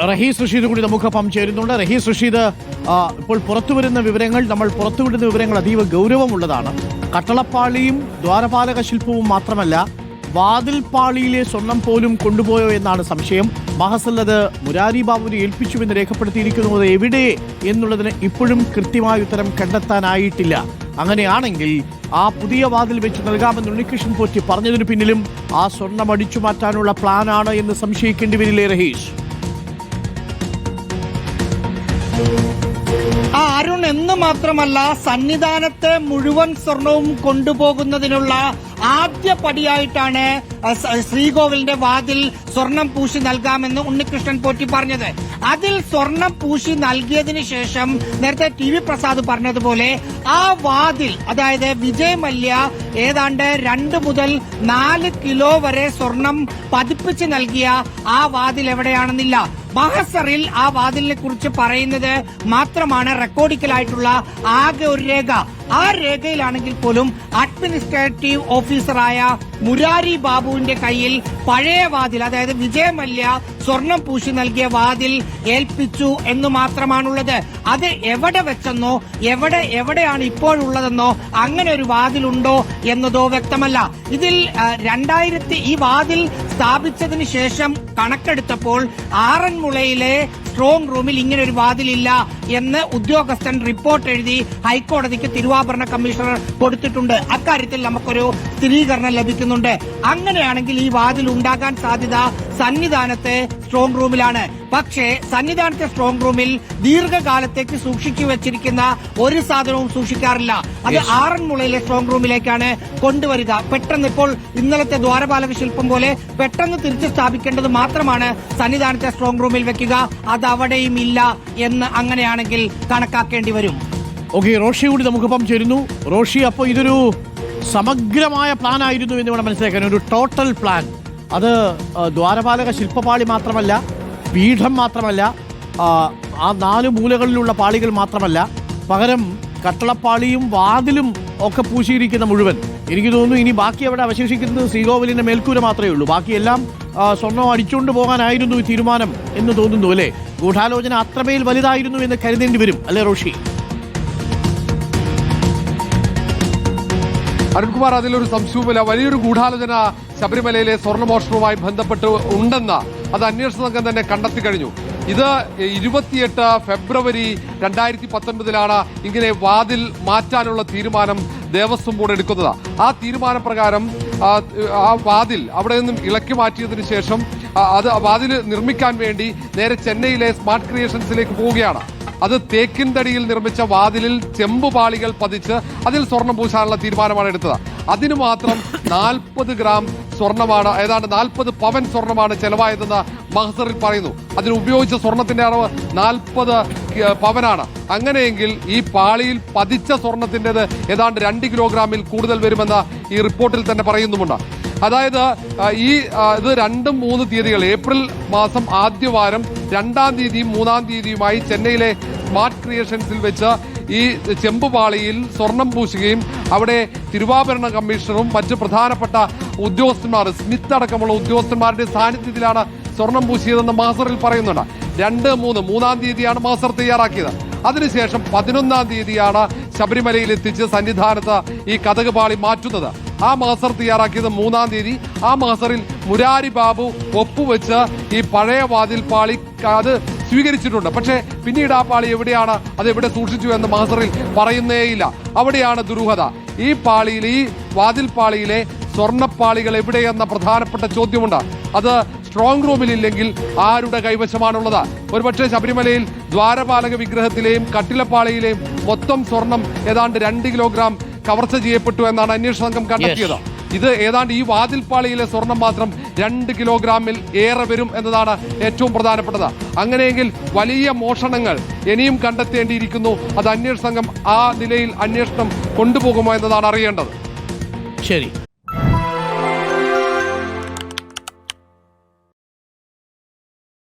റഹീസ് റഷീദ് കൂടി നമുക്കൊപ്പം ചേരുന്നുണ്ട്. റഹീസ് റഷീദ് ഇപ്പോൾ പുറത്തു വരുന്ന വിവരങ്ങൾ നമ്മൾ പുറത്തുവിടുന്ന വിവരങ്ങൾ അതീവ ഗൗരവമുള്ളതാണ്. കട്ടളപ്പാളിയും ദ്വാരപാലക ശില്പവും മാത്രമല്ല വാതിൽപ്പാളിയിലെ സ്വർണം പോലും കൊണ്ടുപോയോ എന്നാണ് സംശയം. മഹസൽ അത് മുരാരി ബാബുവിനെ ഏൽപ്പിച്ചുവെന്ന് രേഖപ്പെടുത്തിയിരിക്കുന്നത് എവിടെ എന്നുള്ളതിന് ഇപ്പോഴും കൃത്യമായ ഉത്തരം കണ്ടെത്താനായിട്ടില്ല. അങ്ങനെയാണെങ്കിൽ ആ പുതിയ വാതിൽ വെച്ച് നൽകാമെന്ന് ഉണ്ണികൃഷ്ണൻ പോറ്റി പറഞ്ഞതിന് പിന്നിലും ആ സ്വർണം അടിച്ചു മാറ്റാനുള്ള പ്ലാനാണ് എന്ന് സംശയിക്കേണ്ടി വരില്ലേ റഹീഷ് അരുൺ എന്ന് മാത്രമല്ല സന്നിധാനത്തെ മുഴുവൻ സ്വർണവും കൊണ്ടുപോകുന്നതിനുള്ള ആദ്യ പടിയായിട്ടാണ് ശ്രീകോവിലിന്റെ വാതിൽ സ്വർണം പൂശി നൽകാമെന്ന് ഉണ്ണികൃഷ്ണൻ പോറ്റി പറഞ്ഞത്. അതിൽ സ്വർണം പൂശി നൽകിയതിന് ശേഷം നേരത്തെ ടി വി പ്രസാദ് പറഞ്ഞതുപോലെ ആ വാതിൽ അതായത് വിജയ് മല്യ ഏതാണ്ട് രണ്ട് മുതൽ നാല് കിലോ വരെ സ്വർണം പതിപ്പിച്ച് നൽകിയ ആ വാതിൽ എവിടെയാണെന്നില്ല. മഹസറിൽ ആ വാതിലിനെ കുറിച്ച് പറയുന്നത് മാത്രമാണ് റെക്കോർഡിക്കലായിട്ടുള്ള ആകെ ഒരു രേഖ. ആ രേഖയിലാണെങ്കിൽ പോലും അഡ്മിനിസ്ട്രേറ്റീവ് ഓഫീസറായ മുരാരി ബാബുവിന്റെ കയ്യിൽ പഴയ വാതിൽ അതായത് വിജയ മല്യ സ്വർണം പൂശി നൽകിയ വാതിൽ ഏൽപ്പിച്ചു എന്ന് മാത്രമാണുള്ളത്. അത് എവിടെ വെച്ചെന്നോ എവിടെ എവിടെയാണ് ഇപ്പോഴുള്ളതെന്നോ അങ്ങനെ ഒരു വാതിലുണ്ടോ എന്നതോ വ്യക്തമല്ല. ഇതിൽ രണ്ടായിരത്തി ഈ വാതിൽ സ്ഥാപിച്ചതിന് ശേഷം കണക്കെടുത്തപ്പോൾ ആറന്മുളയിലെ സ്ട്രോങ് റൂമിൽ ഇങ്ങനെ ഒരു വാതിലില്ല. എന്ന് ഉദ്യോഗസ്ഥൻ റിപ്പോർട്ട് എഴുതി ഹൈക്കോടതിക്ക് തിരുവാഭരണ കമ്മീഷണർ കൊടുത്തിട്ടുണ്ട്. അക്കാര്യത്തിൽ നമുക്കൊരു സ്ഥിരീകരണം ലഭിക്കുന്നുണ്ട്. അങ്ങനെയാണെങ്കിൽ ഈ വാതിൽ ഉണ്ടാകാൻ സാധ്യത സന്നിധാനത്തെ സ്ട്രോങ് റൂമിലാണ് പക്ഷേ സന്നിധാനത്തെ സ്ട്രോങ് റൂമിൽ ദീർഘകാലത്തേക്ക് സൂക്ഷിച്ചു വെച്ചിരിക്കുന്ന ഒരു സാധനവും സൂക്ഷിക്കാറില്ല. അത് ആറന്മുളയിലെ സ്ട്രോങ് റൂമിലേക്കാണ് കൊണ്ടുവരിക. പെട്ടെന്ന് ഇപ്പോൾ ഇന്നലത്തെ ദ്വാരപാലക ശില്പം പോലെ പെട്ടെന്ന് തിരിച്ചു സ്ഥാപിക്കേണ്ടത് മാത്രമാണ് സന്നിധാനത്തെ സ്ട്രോങ് റൂമിൽ വെക്കുക. അത് അവിടെയും ഇല്ല എന്ന് അങ്ങനെയാണെങ്കിൽ കണക്കാക്കേണ്ടി വരും. ഓക്കെ റോഷി കൂടി നമുക്കിപ്പം ചേരുന്നു. റോഷി അപ്പോൾ ഇതൊരു സമഗ്രമായ പ്ലാൻ ആയിരുന്നു എന്ന് വേണം മനസ്സിലാക്കാൻ. ഒരു ടോട്ടൽ പ്ലാൻ അത് ദ്വാരപാലക ശില്പപാളി മാത്രമല്ല പീഠം മാത്രമല്ല ആ നാല് മൂലകളിലുള്ള പാളികൾ മാത്രമല്ല പകരം കട്ടളപ്പാളിയും വാതിലും ഒക്കെ പൂശിയിരിക്കുന്ന മുഴുവൻ. എനിക്ക് തോന്നുന്നു ഇനി ബാക്കി അവിടെ അവശേഷിക്കുന്നത് ശ്രീകോവിലിന്റെ മേൽക്കൂര മാത്രമേ ഉള്ളൂ. ബാക്കിയെല്ലാം സ്വർണം അടിച്ചുകൊണ്ട് പോകാനായിരുന്നു ഈ തീരുമാനം എന്ന് തോന്നുന്നു അല്ലേ? ഗൂഢാലോചന അത്രമേൽ വലുതായിരുന്നു എന്ന് കരുതേണ്ടി വരും അല്ലേ റോഷി? അരുൺകുമാർ അതിലൊരു സംശയവുമില്ല. വലിയൊരു ഗൂഢാലോചന ശബരിമലയിലെ സ്വർണമോഷണവുമായി ബന്ധപ്പെട്ട് ഉണ്ടെന്ന് അത് അന്വേഷണ സംഘം തന്നെ കണ്ടെത്തി കഴിഞ്ഞു. ഇത് ഇരുപത്തിയെട്ട് ഫെബ്രുവരി രണ്ടായിരത്തി പത്തൊൻപതിലാണ് ഇങ്ങനെ വാതിൽ മാറ്റാനുള്ള തീരുമാനം ദേവസ്വം ബോർഡ് എടുക്കുന്നത്. ആ തീരുമാനപ്രകാരം ആ, വാതിൽ അവിടെ നിന്നും ഇളക്കി മാറ്റിയതിന് ശേഷം അത് വാതിൽ നിർമ്മിക്കാൻ വേണ്ടി നേരെ ചെന്നൈയിലെ സ്മാർട്ട് ക്രിയേഷൻസിലേക്ക് പോവുകയാണ്. അത് തേക്കിൻതടിയിൽ നിർമ്മിച്ച വാതിലിൽ ചെമ്പ് പാളികൾ പതിച്ച് അതിൽ സ്വർണം പൂശാനുള്ള തീരുമാനമാണ് എടുത്തത്. അതിനു മാത്രം നാൽപ്പത് ഗ്രാം സ്വർണമാണ് ഏതാണ്ട് നാൽപ്പത് പവൻ സ്വർണമാണ് ചെലവായതെന്ന് മഹസറിൽ പറയുന്നു. അതിന് ഉപയോഗിച്ച സ്വർണത്തിന്റെ അളവ് നാൽപ്പത് പവനാണ്. അങ്ങനെയെങ്കിൽ ഈ പാളിയിൽ പതിച്ച സ്വർണത്തിന്റെത് ഏതാണ്ട് രണ്ട് കിലോഗ്രാമിൽ കൂടുതൽ വരുമെന്ന് ഈ റിപ്പോർട്ടിൽ തന്നെ പറയുന്നുമുണ്ട്. അതായത് ഈ ഇത് രണ്ടും മൂന്ന് തീയതികൾ ഏപ്രിൽ മാസം ആദ്യവാരം രണ്ടാം തീയതിയും മൂന്നാം തീയതിയുമായി ചെന്നൈയിലെ സ്മാർട്ട് ക്രിയേഷൻസിൽ വെച്ച് ഈ ചെമ്പുപാളിയിൽ സ്വർണം പൂശുകയും അവിടെ തിരുവാഭരണ കമ്മീഷണറും മറ്റ് പ്രധാനപ്പെട്ട ഉദ്യോഗസ്ഥന്മാർ സ്മിത്ത് അടക്കമുള്ള ഉദ്യോഗസ്ഥന്മാരുടെ സാന്നിധ്യത്തിലാണ് സ്വർണം പൂശിയതെന്ന് മാസറിൽ പറയുന്നുണ്ട്. രണ്ട് മൂന്ന് മൂന്നാം തീയതിയാണ് മാസർ തയ്യാറാക്കിയത്. അതിനുശേഷം പതിനൊന്നാം തീയതിയാണ് ശബരിമലയിൽ എത്തിച്ച് സന്നിധാനത്ത് ഈ കഥക് പാളി മാറ്റുന്നത്. ആ മാസർ തയ്യാറാക്കിയത് മൂന്നാം തീയതി. ആ മാസറിൽ മുരാരി ബാബു ഒപ്പുവെച്ച് ഈ പഴയ വാതിൽ പാളി അത് സ്വീകരിച്ചിട്ടുണ്ട്. പക്ഷേ പിന്നീട് ആ പാളി എവിടെയാണ്? അത് എവിടെ സൂക്ഷിച്ചു എന്ന് മാസറിൽ പറയുന്നേയില്ല. അവിടെയാണ് ദുരൂഹത. ഈ പാളിയിൽ ഈ വാതിൽ പാളിയിലെ സ്വർണപ്പാളികൾ എവിടെയെന്ന പ്രധാനപ്പെട്ട ചോദ്യമുണ്ട്. അത് സ്ട്രോങ് റൂമിലില്ലെങ്കിൽ ആരുടെ കൈവശമാണുള്ളത്? ഒരുപക്ഷെ ശബരിമലയിൽ ദ്വാരപാലക വിഗ്രഹത്തിലെയും കട്ടിലപ്പാളയിലെയും മൊത്തം സ്വർണം ഏതാണ്ട് രണ്ട് കിലോഗ്രാം കവർച്ച ചെയ്യപ്പെട്ടു എന്നാണ് അന്വേഷണ സംഘം കണ്ടെത്തിയത്. ഇത് ഏതാണ്ട് ഈ വാതിൽപ്പാളിയിലെ സ്വർണം മാത്രം രണ്ട് കിലോഗ്രാമിൽ ഏറെ വരും എന്നതാണ് ഏറ്റവും പ്രധാനപ്പെട്ടത്. അങ്ങനെയെങ്കിൽ വലിയ മോഷണങ്ങൾ ഇനിയും കണ്ടെത്തേണ്ടിയിരിക്കുന്നു. അത് അന്വേഷണ സംഘം ആ നിലയിൽ അന്വേഷണം കൊണ്ടുപോകുമോ എന്നതാണ് അറിയേണ്ടത്. ശരി.